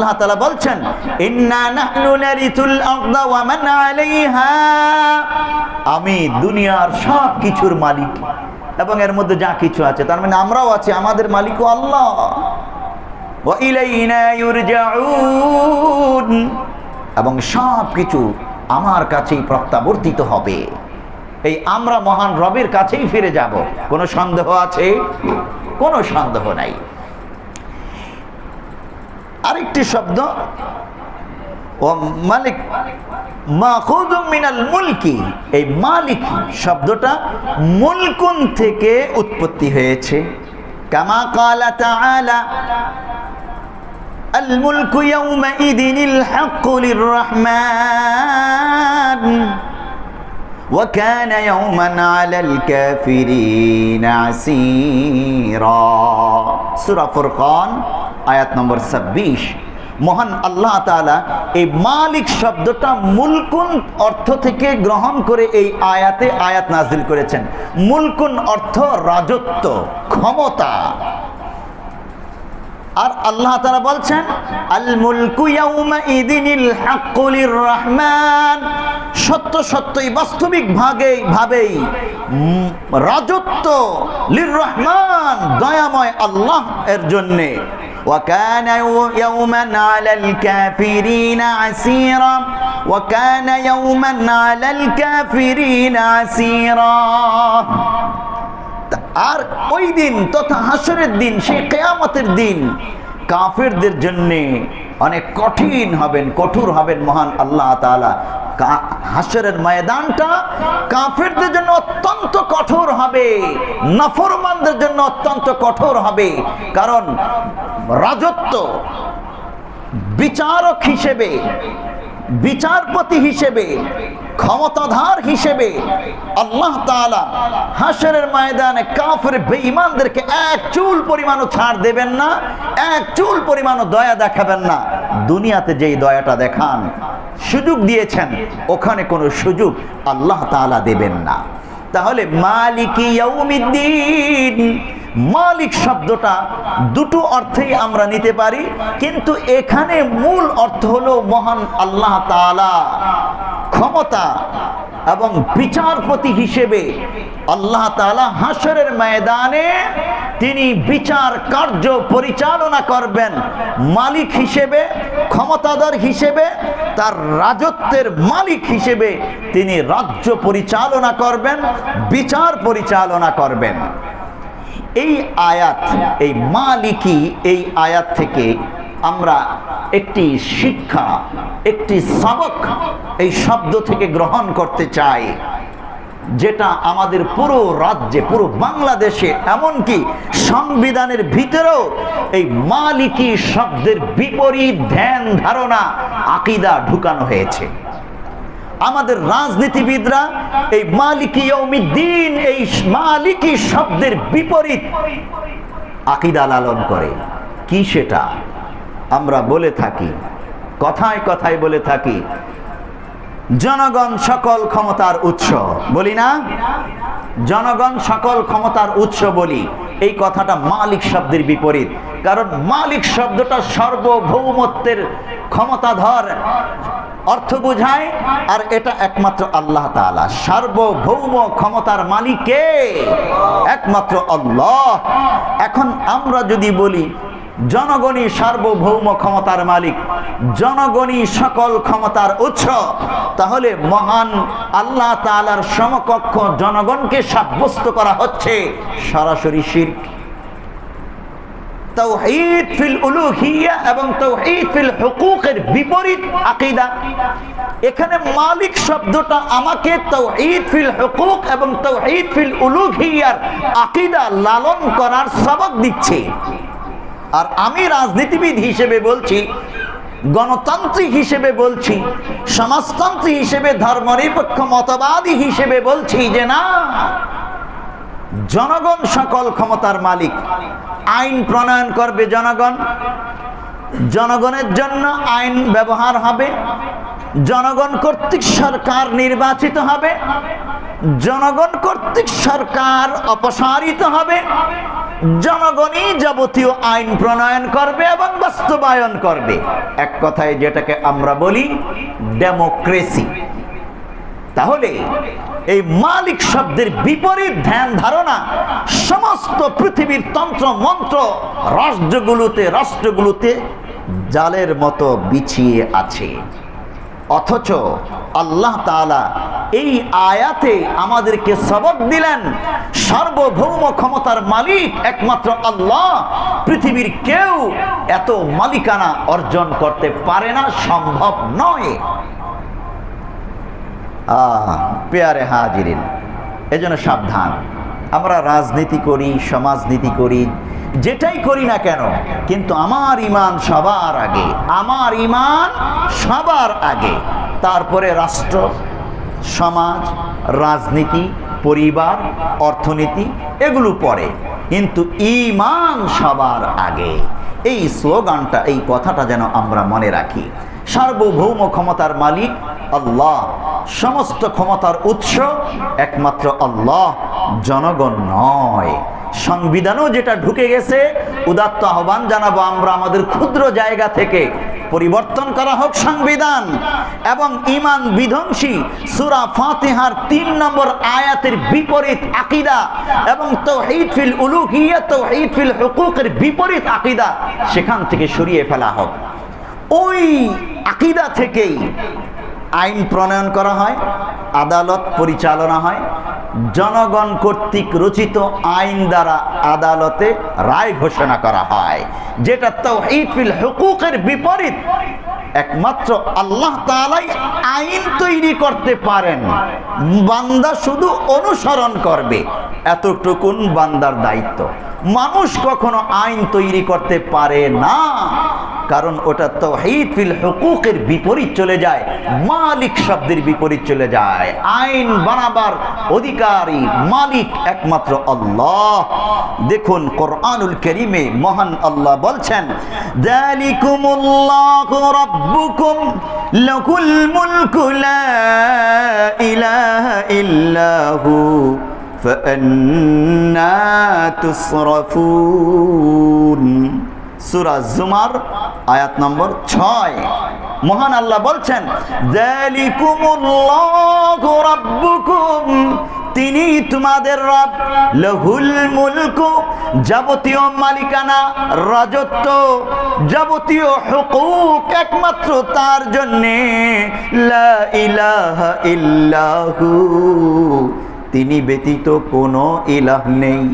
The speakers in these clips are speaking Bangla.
আল্লাহ তাআলা বলছেন, ইন্না নাহনু আরদা ওয়া মান আলাইহা। আমি দুনিয়ার সব কিছুর মালিক এবং এর মধ্যে যা কিছু আছে, তার মানে আমরাও আছি, আমাদের মালিকও আল্লাহ। ওয়া ইলাইনা ইউরজাউন। এবং সব কিছু আমার কাছেই প্রত্যাবর্তিত হবে। এই আমরা মহান রবের কাছেই ফিরে যাব। কোনো সন্দেহ আছে? কোনো সন্দেহ নাই। আরেকটি শব্দ ও মালিক মাখুদুম মিনাল মুলকি এই মালিক শব্দটা মুলকুন থেকে উৎপত্তি হয়েছে কামা কালা তাআলা الملك يومئذ الحق للرحمن وكان يوما على الكافرين عسيرا سورة فرقان আয়াত নম্বর 26 মহান আল্লাহ তাআলা এই মালিক শব্দটা মুলকুন অর্থ থেকে গ্রহণ করে এই আয়াতে আয়াত নাজিল করেছেন মুলকুন অর্থ রাজত্ব ক্ষমতা আর আল্লাহ তারা বলছেন আল মুলকু ইয়াউমা ইদিনিল হাক্কুলির রহমান সত্য সত্যই বাস্তবিক ভাগে ভাবেই উম, রাজত্ব লির রহমান দয়াময় আল্লাহ এর জন্যে وكان يوما على الكافرين عسيرا وكان يوما على الكافرين عسيرا আর ওই দিন তথা হাসরের দিন, সেই কেয়ামতের দিন কাফেরদের জন্য অনেক কঠিন হবেন, কঠোর হবেন মহান আল্লাহ তাআলা। কা- হাসরের ময়দানটা কাফেরদের জন্য অত্যন্ত কঠোর হবে, নফরমানদের জন্য অত্যন্ত কঠোর হবে। কারণ রাজত্ব বিচারক হিসেবে, বিচারপতি হিসেবে ক্ষমতাধার হিসেবে আল্লাহ তাআলা হাসরের ময়দানে কাফের বেঈমানদেরকে এক চুল পরিমাণও ছাড় দেবেন না, এক চুল পরিমাণও দয়া দেখাবেন না। দুনিয়াতে যেই দয়াটা দেখান, সুযোগ দিয়েছেন, ওখানে কোনো সুযোগ আল্লাহ তাআলা দেবেন না। তাহলে মালিকি মালিক শব্দটা দুটো অর্থেই আমরা নিতে পারি, কিন্তু এখানে মূল অর্থ হলো মহান আল্লাহ তাআলা। ক্ষমতা এবং বিচারপতি হিসেবে আল্লাহ তাআলা হাসরের ময়দানে তিনি বিচার কার্য পরিচালনা করবেন। মালিক হিসেবে, ক্ষমতাধর হিসেবে, তার রাজত্বের মালিক হিসেবে তিনি রাজ্য পরিচালনা করবেন, বিচার পরিচালনা করবেন। এই আয়াত, এই মালিকি এই আয়াত থেকে আমরা একটি শিক্ষা, একটি সবক এই শব্দ থেকে গ্রহণ করতে চাই, যেটা আমাদের পুরো রাজ্যে, পুরো বাংলাদেশে, এমনকি সংবিধানের ভিতরেও এই মালিকি শব্দের বিপরীত ধ্যান, ধারণা, আকিদা ঢুকানো হয়েছে। আমাদের রাজনীতিবিদরা এই মালিকি দিন এই মালিকি শব্দের বিপরীত আকিদা লালন করে। কি সেটা? আমরা বলে থাকি, কথায় কথায় বলে থাকি, জনগণ সকল ক্ষমতার উৎস, বলি না? জনগণ সকল ক্ষমতার উৎস বলি, এই কথাটা মালিক শব্দের বিপরীত, কারণ মালিক শব্দটা সার্বভৌমত্বের ক্ষমতাধর অর্থ বোঝায়, আর এটা একমাত্র আল্লাহ তাআলা। সার্বভৌম ক্ষমতার মালিকে একমাত্র আল্লাহ। এখন আমরা যদি বলি জনগণই সার্বভৌম ক্ষমতার মালিক, জনগণই সকল ক্ষমতার উৎস। তাহলে মহান আল্লাহ তাআলার সমকক্ষ জনগণকে সাব্যস্ত করা হচ্ছে। সরাসরি তাওহীদ ফিল উলুহিয়া এবং ফিল বিপরীত এখানে মালিক শব্দটা আমাকে ফিল এবং উলুহিয়ার লালন করার সবক দিচ্ছে। আর আমি রাজনীতিবিদ হিসেবে বলছি, গণতান্ত্রিক হিসেবে বলছি, সমাজতন্ত্রী হিসেবে, ধর্মনিরপেক্ষ মতবাদী হিসেবে বলছি যে না, জনগণ সকল ক্ষমতার মালিক। আইন প্রণয়ন করবে জনগণ। জনগণের জন্য আইন ব্যবহার হবে। জনগণ কর্তৃক সরকার নির্বাচিত হবে। জনগণ কর্তৃক সরকার অপসারিত হবে। জনগণই যাবতীয় আইন প্রণয়ন করবে এবং বাস্তবায়ন করবে। এক কথায় যেটাকে আমরা বলি ডেমোক্রেসি। তাহলে এই মালিক শব্দের বিপরীত ধ্যান ধারণা সমস্ত পৃথিবীর তন্ত্র, মন্ত্র, রাষ্ট্রগুলোতে রাষ্ট্রগুলোতে জালের মতো বিছিয়ে আছে। অথচ আল্লাহ তাআলা এই আয়াতে আমাদেরকে সবক দিলেন। সার্বভৌম ক্ষমতার মালিক একমাত্র আল্লাহ। পৃথিবীর কেউ এত মালিকানা অর্জন করতে পারে না, সম্ভব নয়। পেয়ারে হাজিরিন, এজন্য সাবধান। আমরা রাজনীতি করি, সমাজনীতি করি, যেটাই করি না কেন, কিন্তু আমার ইমান সবার আগে, আমার ইমান সবার আগে। তারপরে রাষ্ট্র। সমাজ, রাজনীতি, পরিবার, অর্থনীতি, এগুলো পড়ে কিন্তু ইমান সবার আগে। এই স্লোগানটা, এই কথাটা যেন আমরা মনে রাখি। সার্বভৌম ক্ষমতার মালিক আল্লাহ। সমস্ত ক্ষমতার উৎস একমাত্র আল্লাহ, জনগণ নয়। সংবিধানও যেটা ঢুকে গেছে, উদাত্ত আহ্বান জানাব আমরা আমাদের ক্ষুদ্র জায়গা থেকে। পরিবর্তন করা হোক সংবিধান। এবং ইমান বিধ্বংসী, সুরা ফাতিহার তিন নম্বর আয়াতের বিপরীত আকিদা এবং তৌহিদ ফিল উলুহিয়া, তৌহিদ ফিল হুকুকের বিপরীত আকিদা সেখান থেকে সরিয়ে ফেলা হোক। ওই আকিদা থেকেই আইন প্রণয়ন করা হয়, আদালত পরিচালনা হয় জনগণ কর্তৃক রচিত আইন দ্বারা আদালতে রায় ঘোষণা করা হয়, যেটা তো ফিল হুকুকের বিপরীত। একমাত্র আল্লাহ তালাই আইন তৈরি করতে পারেন। বান্দা শুধু অনুসরণ করবে, এতটুকুন বান্দার দায়িত্ব। মানুষ কখনো আইন তৈরি করতে পারে না। কারণ ওটা তৌহিদ ফিল হুকুকের বিপরীত চলে যায়, মালিক শব্দের বিপরীত চলে যায়। আইন বানাবার অধিকারী মালিক একমাত্র আল্লাহ। দেখুন কোরআনুল করিমে মহান আল্লাহ বলছেন লাকুল মুলকু ইলাহা ইল্লাহু। فأنا تصرفون সুরা জুমার আয়াত নম্বর ছয় মহান আল্লাহ বলছেন যালিকুমুল্লাহু রাব্বুকুম তিনি তোমাদের রব লহুল মুলকু যাবতীয় মালিকানা রাজত্ব যাবতীয় হুকুক একমাত্র তার জন্যে লা ইলাহা ইল্লাহু তিনি ব্যতীত কোনো ইলাহ নেই।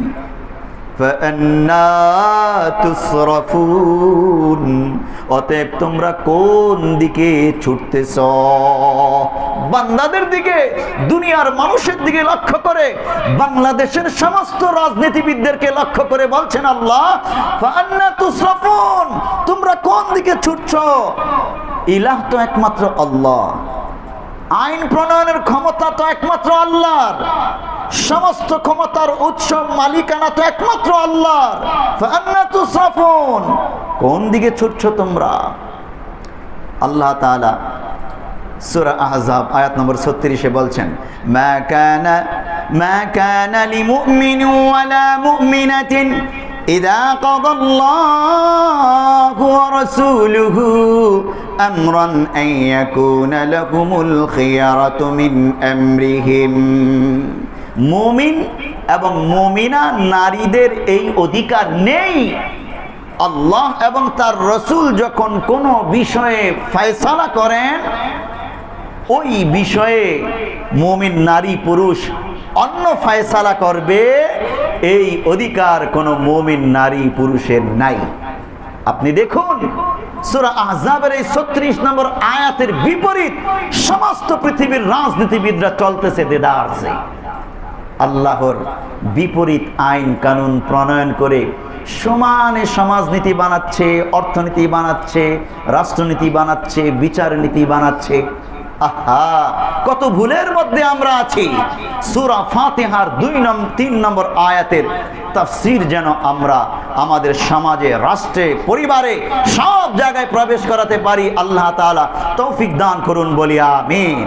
অতএব তোমরা কোন দিকে ছুটতেছ? বাংলাদের দিকে, দুনিয়ার মানুষের দিকে লক্ষ্য করে, বাংলাদেশের সমস্ত রাজনীতিবিদদেরকে লক্ষ্য করে বলছেন আল্লাহ তোমরা কোন দিকে ছুটছ? ইলাহ তো একমাত্র আল্লাহ। আইন প্রণয়নের ক্ষমতা তো একমাত্র আল্লাহর। সমস্ত ক্ষমতার উৎস মালিকানা তো একমাত্র আল্লাহর। সাফুন কোন দিকে ছুটছ তোমরা? আল্লাহ তালা সুরা আহজাব আয়াত নম্বর ছত্রিশে বলছেন, মা কানা মা কানা লিমুমিন ওয়ালা মুমিনাতিন ইদা কাদাল্লাহু أمرا أن يكون لهم الخيرة من أمرهم মুমিন এবং মুমিনা নারীদের এই অধিকার নেই আল্লাহ এবং তার রসুল যখন কোনো বিষয়ে ফয়সালা করেন ওই বিষয়ে মুমিন নারী পুরুষ অন্য ফয়সালা করবে এই অধিকার কোনো মুমিন নারী পুরুষের নাই আপনি দেখুন সুরা আহজাবের এই ছত্রিশ নম্বর আয়াতের বিপরীত সমস্ত পৃথিবীর রাজনীতিবিদরা চলতেছে দেদারছে আল্লাহর বিপরীত আইন কানুন প্রণয়ন করে সমানে সমাজনীতি বানাচ্ছে, অর্থনীতি বানাচ্ছে, রাষ্ট্রনীতি বানাচ্ছে বিচার নীতি বানাচ্ছে। কত ভুলের মধ্যে আমরা আছি। সুরা ফাতেহার দুই নম্বর তিন নম্বর আয়াতের তাফসির যেন আমরা আমাদের সমাজে, রাষ্ট্রে, পরিবারে সব জায়গায় প্রবেশ করাতে পারি। আল্লাহ তৌফিক দান করুন, বলি আমিন।